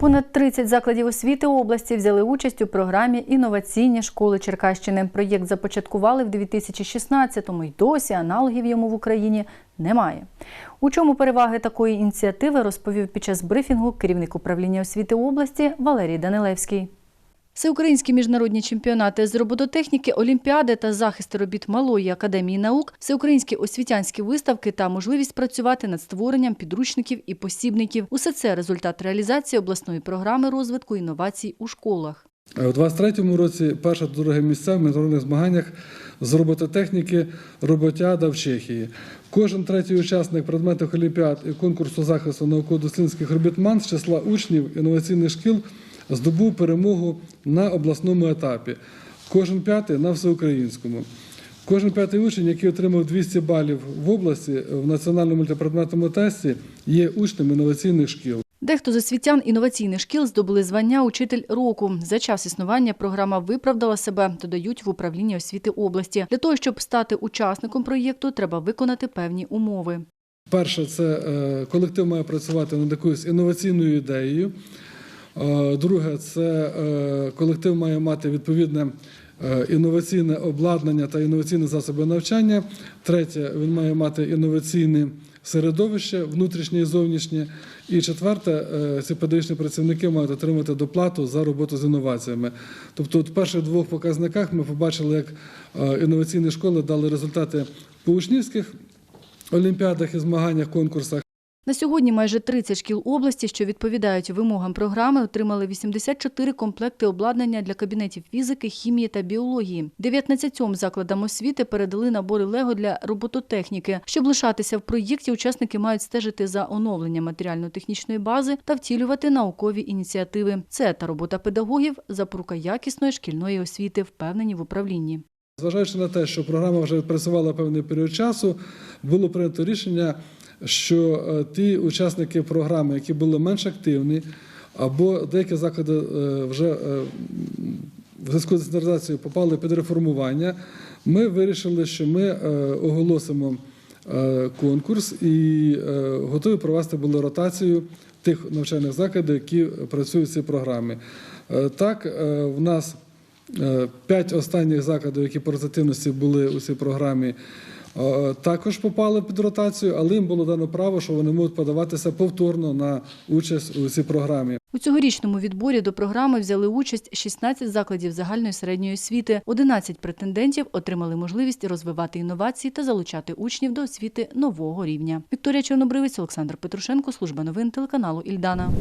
Понад 30 закладів освіти області взяли участь у програмі Інноваційні школи Черкащини. Проєкт започаткували в 2016-му і досі аналогів йому в Україні немає. У чому переваги такої ініціативи розповів під час брифінгу керівник управління освіти області Валерій Данилевський. Всеукраїнські міжнародні чемпіонати з робототехніки, олімпіади та захисту робіт Малої академії наук, всеукраїнські освітянські виставки та можливість працювати над створенням підручників і посібників – усе це результат реалізації обласної програми розвитку інновацій у школах. У 23-му році перше та друге місця в міжнародних змаганнях з робототехніки роботяда в Чехії. Кожен третій учасник предметних олімпіад і конкурсу захисту науково-дослідницьких робіт МАН з числа учнів інноваційних шкіл здобув перемогу на обласному етапі. Кожен п'ятий на всеукраїнському. Кожен п'ятий учень, який отримав 200 балів в області в національному мультипредметному тесті, є учнем інноваційних шкіл. Дехто з освітян інноваційних шкіл здобули звання «Учитель року». За час існування програма виправдала себе, додають в управлінні освіти області. Для того, щоб стати учасником проєкту, треба виконати певні умови. Перше, це е, колектив має працювати над якоюсь інноваційною ідеєю. Е, Друге, це е, колектив має мати відповідне е, інноваційне обладнання та інноваційні засоби навчання. Третє, він має мати інноваційне середовище, внутрішнє і зовнішнє. І четверте, ці педагогічні працівники мають отримати доплату за роботу з інноваціями. Тобто, в перших двох показниках ми побачили, як інноваційні школи дали результати по учнівських олімпіадах і змаганнях, конкурсах. На сьогодні майже 30 шкіл області, що відповідають вимогам програми, отримали 84 комплекти обладнання для кабінетів фізики, хімії та біології. 19 закладам освіти передали набори Лего для робототехніки. Щоб лишатися в проєкті, учасники мають стежити за оновленням матеріально-технічної бази та втілювати наукові ініціативи. Це та робота педагогів – запорука якісної шкільної освіти, впевнені в управлінні. Зважаючи на те, що програма вже працювала певний період часу, було прийнято рішення, що е, ті учасники програми, які були менш активні, або деякі заклади е, вже е, в зв'язку з децентралізацією попали під реформування, ми вирішили, що ми оголосимо конкурс і готові провести були ротацію тих навчальних закладів, які працюють в цій програмі. Так, в нас П'ять останніх закладів, які по результативності були у цій програмі, також попали під ротацію, але їм було дано право, що вони можуть подаватися повторно на участь у цій програмі. У цьогорічному відборі до програми взяли участь 16 закладів загальної середньої освіти. 11 претендентів отримали можливість розвивати інновації та залучати учнів до освіти нового рівня. Вікторія Чорнобривець, Олександр Петрушенко, служба новин телеканалу Ільдана.